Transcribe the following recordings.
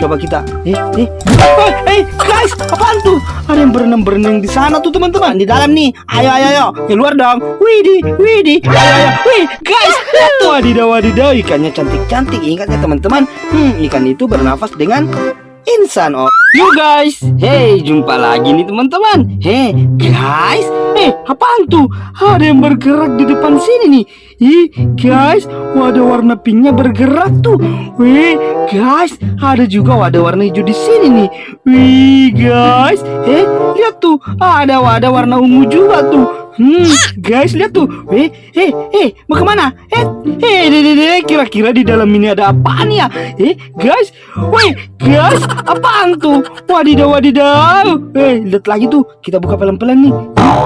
coba kita. Eh, eh, eh, guys, apaan tuh? Ada yang berenang-berenang di sana tuh teman-teman. Di dalam nih. Ayo, ayo, ayo, keluar dong. Widih, widih. Ayo, ayo, wih, guys. Wadidaw, wadidaw, ikannya cantik-cantik. Ingat ya teman-teman. Hmm, ikan itu bernafas dengan insan oh. You guys. Hey jumpa lagi nih teman-teman. Hey guys. Eh apaan tuh? Ada yang bergerak di depan sini nih. Ih guys. Wadah warna pinknya bergerak tuh. Wih guys. Ada juga wadah warna hijau di sini nih. Wih guys. Eh lihat tuh. Ada wadah warna ungu juga tuh Hmm, guys lihat tuh. Eh, eh, eh, mau ke mana? Eh, eh, deh, deh, deh. Kira-kira di dalam ini ada apaan ya? Eh, guys, woi, guys, apaan tuh? Wadidaw, wadidaw. Eh, lihat lagi tuh. Kita buka pelan-pelan nih.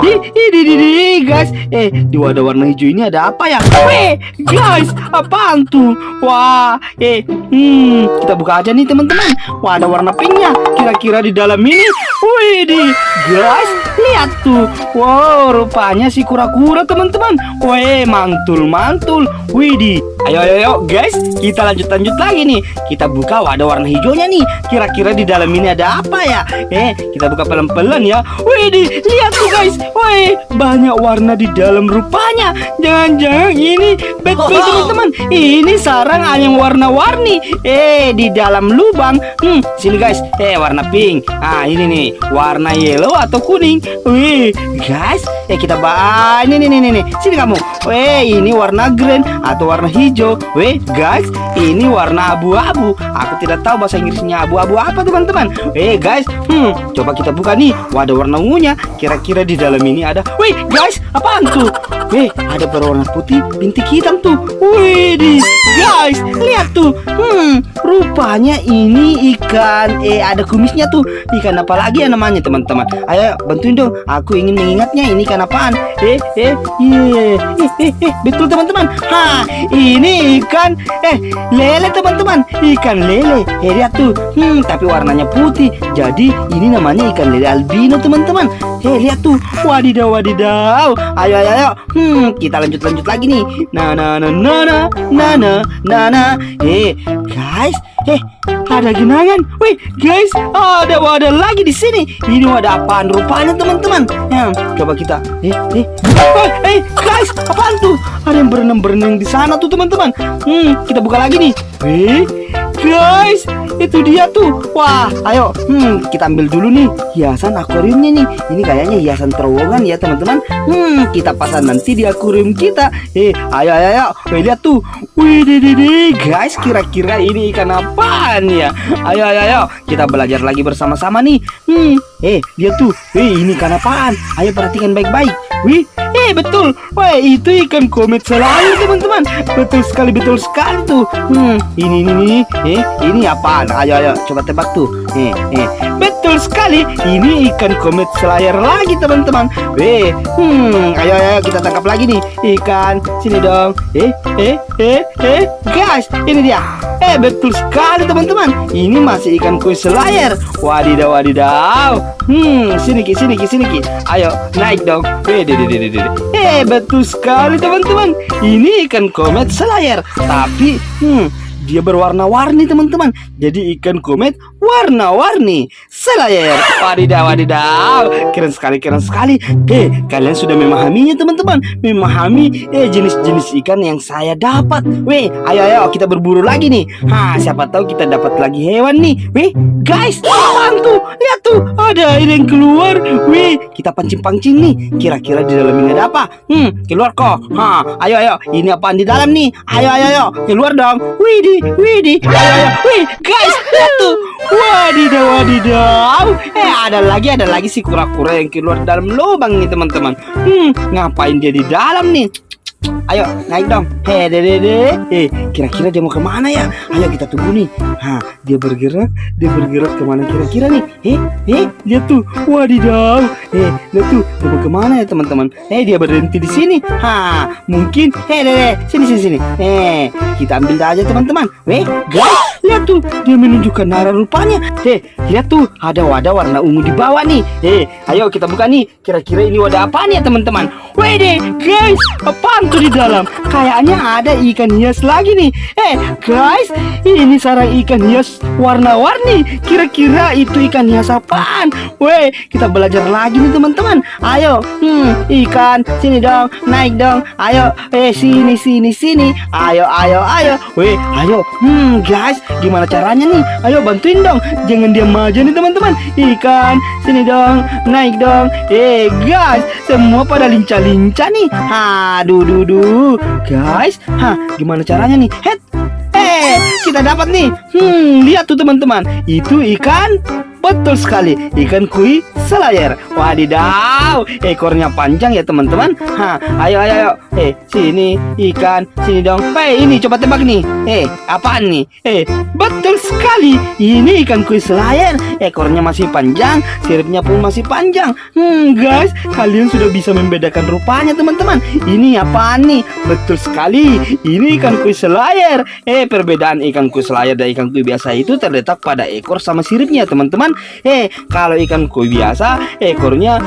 Eh, eh, deh, deh, deh, guys. Eh, di wadah warna hijau ini ada apa ya? Weh, guys, apaan tuh? Wah, eh, hmm, kita buka aja nih teman-teman. Wadah warna pinknya. Kira-kira di dalam ini, wih, di, guys, lihat tuh. Wow, rupanya si kura-kura teman-teman. Weh, mantul, mantul. Widih. Ayo, ayo, ayo, guys. Kita lanjut, lanjut lagi nih. Kita buka wadah warna hijaunya nih. Kira-kira di dalam ini ada apa ya? Eh, kita buka pelan-pelan ya. Widih, lihat tuh guys. Weh, banyak warna di dalam rupanya. Jangan-jangan ini betul teman-teman. Ini sarang yang warna-warni. Eh, di dalam lubang. Hmm, sini guys. Eh, warna pink. Ah, ini nih, warna yellow atau kuning. Wih, guys, eh kita bahas ini nih nih nih. Sini kamu. Weh, ini warna green atau warna hijau. Weh, guys, ini warna abu-abu. Aku tidak tahu bahasa Inggrisnya abu-abu apa, teman-teman. Eh, guys, hmm, coba kita buka nih. Wadah warna ungunya. Kira-kira di dalam ini ada. Wih, guys, apaan tuh? Weh, ada berwarna putih, bintik hitam tuh. Wih, guys, lihat tuh. Hmm, rupanya ini ikan. Eh, ada kumisnya tuh. Ikan apa lagi ya namanya, teman-teman? Ayo, bantuin Indo, aku ingin mengingatnya ini ikan apaan? Eh, eh, yeah. eh, betul teman-teman. Ha, ini ikan eh lele teman-teman, ikan lele. Eh, lihat tuh, hmm, tapi warnanya putih. Jadi ini namanya ikan lele albino teman-teman. Eh, lihat tuh, wadidaw, wadidaw. Ayo, ayo, ayo. Hmm, kita lanjut lanjut lagi nih. Na, na, na, na, na, na, na, na. Eh, guys eh, ada genangan. Wih, guys, ada wadah lagi di sini. Ini wadah apaan rupanya teman-teman? Ya, coba kita. Eh, eh, eh, eh, guys, apaan tuh? Ada yang berenang-berenang di sana tuh teman-teman. Hmm, kita buka lagi nih. Eh, guys, itu dia tuh. Wah, ayo, hmm, kita ambil dulu nih hiasan akuariumnya nih. Ini kayaknya hiasan terowongan ya teman-teman. Hmm, kita pasang nanti di akuarium kita. Eh, ayo, ayo, ayo. Wih, lihat tuh. Wih, deh, deh, deh. guys, kira-kira ini ikan apaan ya? Ayo, ayo, ayo. Kita belajar lagi bersama-sama nih. Hmm, eh, lihat tuh. Wih, ini ikan apaan? Ayo perhatikan baik-baik. Wih, eh betul. Wah, itu ikan komet selalu teman-teman. Betul sekali, betul sekali tuh. Hmm, ini, ini, ini. Eh, ini apaan? Ayo, ayo, coba tebak tuh. Eh, eh. Betul sekali. Ini ikan komet selayar lagi teman-teman. Weh, hmm, ayo, ayo kita tangkap lagi nih ikan. Sini dong. Eh, eh, eh, eh, guys, ini dia. Eh, betul sekali teman-teman. Ini masih ikan koi selayar. Wadidaw, wadidaw. Hmm, sini ki, sini ki, sini ki. Ayo, naik dong. Deh. Eh, betul sekali teman-teman. Ini ikan komet selayar. Tapi, hmm, dia berwarna-warni teman-teman. Jadi ikan komet warna-warni. Selayar. Wadidaw, wadidaw. Keren sekali, keren sekali. Eh, kalian sudah memahaminya teman-teman. Memahami eh jenis-jenis ikan yang saya dapat. Weh, ayo ayo kita berburu lagi nih. Ha, siapa tahu kita dapat lagi hewan nih. Weh, guys, apaan tuh? Lihat tuh, ada air yang keluar. Weh, kita pancing-pancing nih. Kira-kira di dalam ini ada apa? Hmm, keluar kok. Ha, ayo ayo. Ini apaan di dalam nih? Ayo ayo ayo. Keluar dong. Widih, widih. Ayo ayo. Wih, guys, lihat tuh. Wadidaw, wadidaw. Eh, ada lagi, ada lagi si kura-kura yang keluar dalam lubang nih teman-teman. Hmm, ngapain dia di dalam nih? Ayo naik dong. Hei, dede. Eh, kira-kira dia mau ke mana ya? Ayo kita tunggu nih. Ha, dia bergerak, dia bergerak ke mana kira-kira nih? Eh, eh, lihat tuh. Wadidaw. Eh, lihat tuh. Mau ke mana ya teman-teman? Eh, dia berhenti di sini. Ha, mungkin. Hei, dede, sini, sini, sini. Eh, kita ambil aja teman-teman. Eh, guys, lihat tuh. Dia menunjukkan arah rupanya. Eh, lihat tuh. Ada wadah warna ungu di bawah nih. Eh, ayo kita buka nih. Kira-kira ini wadah apa nih ya teman-teman? Wede, guys, apaan tuh di dalam? Kayaknya ada ikan hias lagi nih. Eh, guys, ini sarang ikan hias warna-warni. Kira-kira itu ikan hias apaan? Weh, kita belajar lagi nih teman-teman. Ayo, hmm, ikan, sini dong, naik dong. Ayo, eh sini, sini, sini. Ayo, ayo, ayo. Weh, ayo. Hmm, guys, gimana caranya nih? Ayo bantuin dong. Jangan diam aja nih teman-teman. Ikan, sini dong, naik dong. Eh, guys, semua pada lincah-lincah nih. Aduh, duh, duh. Guys, hah, gimana caranya nih? Head, Eh, kita dapat nih. Hmm, lihat tuh teman-teman. Itu ikan Betul sekali, ikan kui selayar. Wadidaw, ekornya panjang ya teman-teman. Ha, ayo ayo ayo. Eh, sini ikan, sini dong. Eh, ini coba tebak nih. Eh, apaan nih? Eh, betul sekali. Ini ikan kui selayar. Ekornya masih panjang, siripnya pun masih panjang. Hmm, guys, kalian sudah bisa membedakan rupanya teman-teman. Ini apaan nih? Betul sekali. Ini ikan kui selayar. Eh, perbedaan ikan kui selayar dan ikan kui biasa itu terletak pada ekor sama siripnya teman-teman. Eh, kalau ikan koi biasa ekornya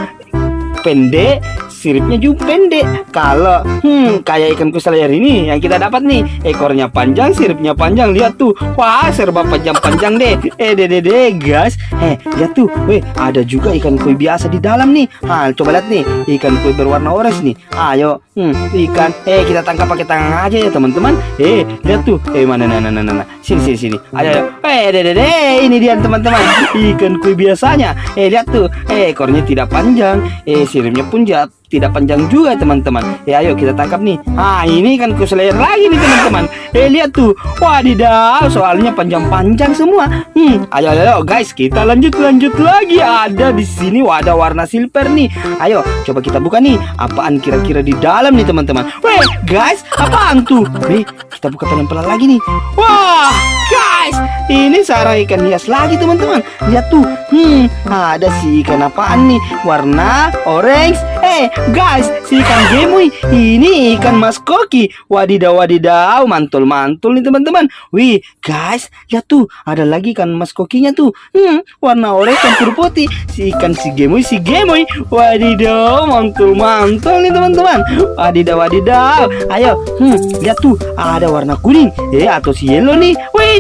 pendek, siripnya juga pendek. Kalau hmm kayak ikan kuselayar ini yang kita dapat nih, ekornya panjang, siripnya panjang. Lihat tuh. Wah, serba panjang-panjang deh. Eh, deh deh deh, guys. Eh, lihat tuh. Weh, ada juga ikan koi biasa di dalam nih. Ah, coba lihat nih, ikan koi berwarna orange nih. Ayo, hmm, ikan. Eh, kita tangkap pakai tangan aja ya, teman-teman. Eh, lihat tuh. Eh, mana mana mana mana. Sini sini sini. Ayo, ayo. Eh, deh deh deh. Ini dia teman-teman. Ikan koi biasanya. Eh, lihat tuh. Eh, ekornya tidak panjang. Eh, siripnya pun jat tidak panjang juga teman-teman. Ya ayo kita tangkap nih. Ah ini kan kuselayar lagi nih teman-teman. Eh lihat tuh. Wadidaw soalnya panjang-panjang semua. Hmm ayo, ayo guys kita lanjut lanjut lagi. Ada di sini wadah warna silver nih. Ayo coba kita buka nih. Apaan kira-kira di dalam nih teman-teman? Weh guys apaan tuh? Nih kita buka pelan-pelan lagi nih. Wah guys ini sarang ikan hias lagi teman-teman. Lihat tuh. Hmm ada si ikan apaan nih? Warna orange. Eh guys si ikan gemoy ini ikan mas koki. Wadidaw wadidaw mantul mantul nih teman-teman. Wih guys lihat tuh. Ada lagi ikan mas kokinya tuh. Hmm warna orange campur putih. Si ikan si gemoy si gemoy wadidaw mantul mantul nih teman-teman. Wadidaw wadidaw ayo hmm lihat tuh. Ada warna kuning. Eh atau si yellow nih. Wih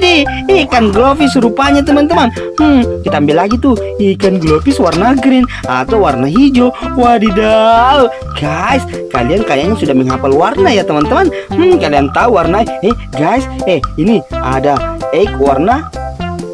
ikan glowfish rupanya teman-teman. Hmm kita ambil lagi tuh. Ikan glowfish warna green atau warna hijau. Wadidaw. Guys kalian kayaknya sudah menghafal warna ya teman-teman. Hmm kalian tahu warna? Eh guys eh ini ada egg warna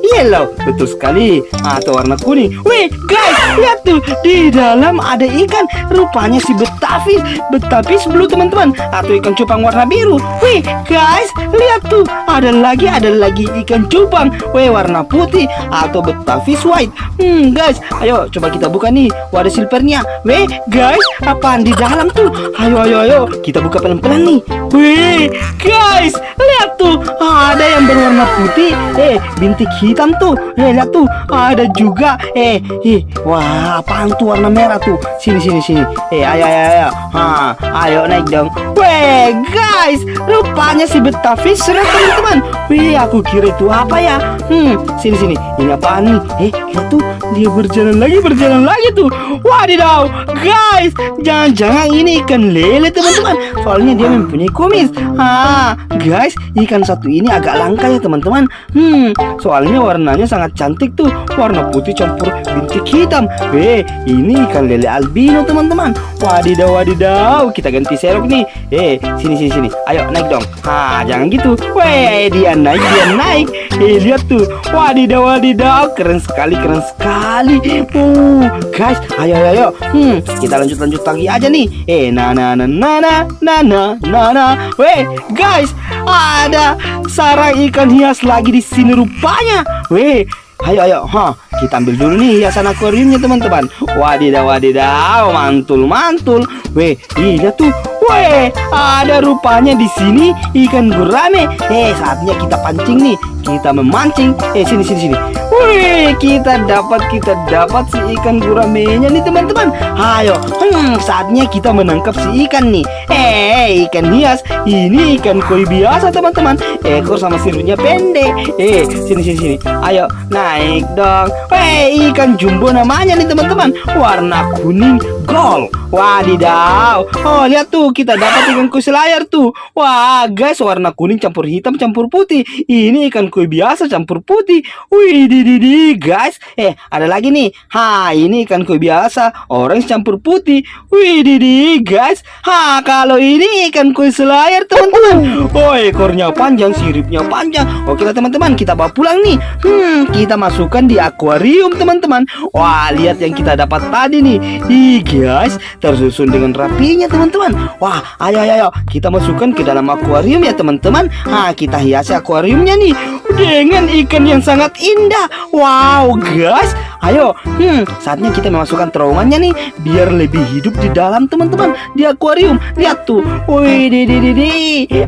yellow. Betul sekali. Atau warna kuning. Wih guys lihat tuh. Di dalam ada ikan. Rupanya si betafis betafis blue teman-teman. Atau ikan cupang warna biru. Wih guys lihat tuh. Ada lagi ada lagi ikan cupang. Wih warna putih. Atau betafis white. Hmm guys ayo coba kita buka nih. Wadah silvernya. Wih guys apaan di dalam tuh? Ayo ayo ayo. Kita buka pelan-pelan nih. Wih guys lihat tuh. Ada yang berwarna putih. Eh bintik hitam tuh. Eh lihat tuh ada juga. Eh eh wah apaan tuh warna merah tuh? Sini sini sini. Eh ayo ayo ayo. Ha ayo naik dong. Weh guys rupanya si betafish sudah teman-teman. Wih aku kira itu apa ya? Hmm sini sini. Ini apaan nih? Eh lihat tuh dia berjalan lagi berjalan lagi tuh. Wadidaw guys jangan-jangan ini ikan lele teman-teman. Soalnya dia mempunyai kumis. Ah guys ikan satu ini agak langka ya teman-teman. Hmm soalnya warnanya sangat cantik tuh. Warna putih campur bintik hitam. Eh ini ikan lele albino teman-teman. Wadidaw wadidaw kita ganti serok nih. Eh sini sini sini. Ayo naik dong. Ah jangan gitu. Weh dia naik dia naik. Eh lihat tuh. Wadidaw wadidaw keren sekali keren sekali. Uh guys ayo ayo ayo. Hmm kita lanjut lanjut lagi aja nih. Eh na na na na na na na na na. Weh guys ada sarang ikan hias lagi di sini rupanya weh Ayo ayo, ha, kita ambil dulu nih hiasan akuariumnya teman-teman. Wadidaw wadidaw, mantul mantul. Weh, lihat tuh. Weh, ada rupanya di sini ikan gurame. Eh, saatnya kita pancing nih. Kita memancing. Eh, sini sini sini. Wih, kita dapat kita dapat si ikan guramenya nih teman-teman. Ayo, hmm, saatnya kita menangkap si ikan nih. Eh, ikan hias. Ini ikan koi biasa teman-teman. Ekor sama siripnya pendek. Eh, sini sini sini. Ayo, naik dong. Weh, ikan jumbo namanya nih teman-teman. Warna kuning Gol. Wadidaw. Oh, lihat tuh kita dapat ikan koi selayar tuh. Wah, guys, warna kuning campur hitam campur putih. Ini ikan koi biasa campur putih. Wih, di di di, guys. Eh, ada lagi nih. Ha, ini ikan koi biasa, orange campur putih. Wih, di di, guys. Ha, kalau ini ikan koi selayar, teman-teman. Oh, ekornya panjang, siripnya panjang. Oke lah, teman-teman, kita bawa pulang nih. Hmm, kita masukkan di akuarium, teman-teman. Wah, lihat yang kita dapat tadi nih. Ih, guys, tersusun dengan rapinya, teman-teman. Wah, ayo, ayo, ayo, kita masukkan ke dalam akuarium ya, teman-teman. Ha, kita hiasi akuariumnya nih dengan ikan yang sangat indah. Wow, guys, ayo, hmm, saatnya kita memasukkan terowongannya nih biar lebih hidup di dalam, teman-teman, di akuarium. Lihat tuh, wih, di, di, di, di.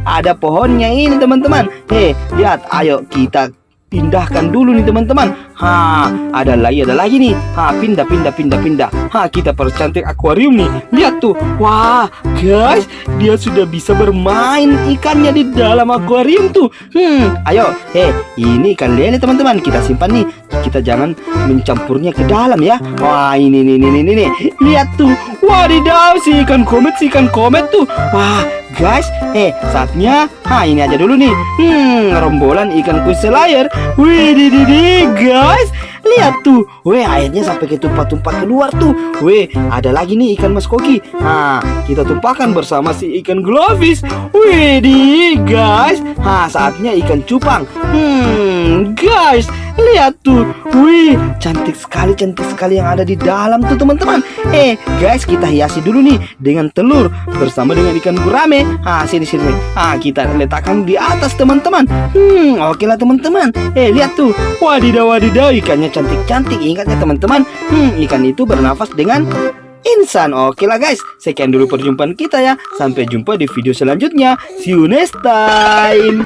ada pohonnya ini, teman-teman. Hei, lihat, ayo kita pindahkan dulu nih teman-teman. Ha, ada lagi, ada lagi nih. Ha, pindah, pindah, pindah, pindah. Ha, kita percantik akuarium nih. Lihat tuh. Wah, guys, dia sudah bisa bermain ikannya di dalam akuarium tuh. Hmm, ayo, heh, ini ikan lele teman-teman. Kita simpan nih. Kita jangan mencampurnya ke dalam ya. Wah, ini, ini, ini, ini, ini. Lihat tuh. Wadidaw, si ikan komet, si ikan komet tuh. Wah, guys, eh, saatnya. Ha, ini aja dulu nih. Hmm, rombolan ikan kuis selayar. Wih, di, di, di, guys. Lihat tuh. Weh, airnya sampai ketumpah-tumpah keluar tuh. Weh, ada lagi nih ikan mas koki. Nah, kita tumpahkan bersama si ikan glowfish. Wih, di, guys. Ha, saatnya ikan cupang. Hmm, guys, lihat tuh. Wih, cantik sekali, cantik sekali yang ada di dalam tuh, teman-teman. Eh, guys, kita hiasi dulu nih dengan telur bersama dengan ikan gurame. Ah, sini sini. Ah, kita letakkan di atas, teman-teman. Hmm, oke lah, teman-teman. Eh, lihat tuh. Wadidaw, wadidaw, ikannya cantik-cantik. Ingat ya, teman-teman. Hmm, ikan itu bernafas dengan insan. Oke lah guys, sekian dulu perjumpaan kita ya. Sampai jumpa di video selanjutnya. See you next time.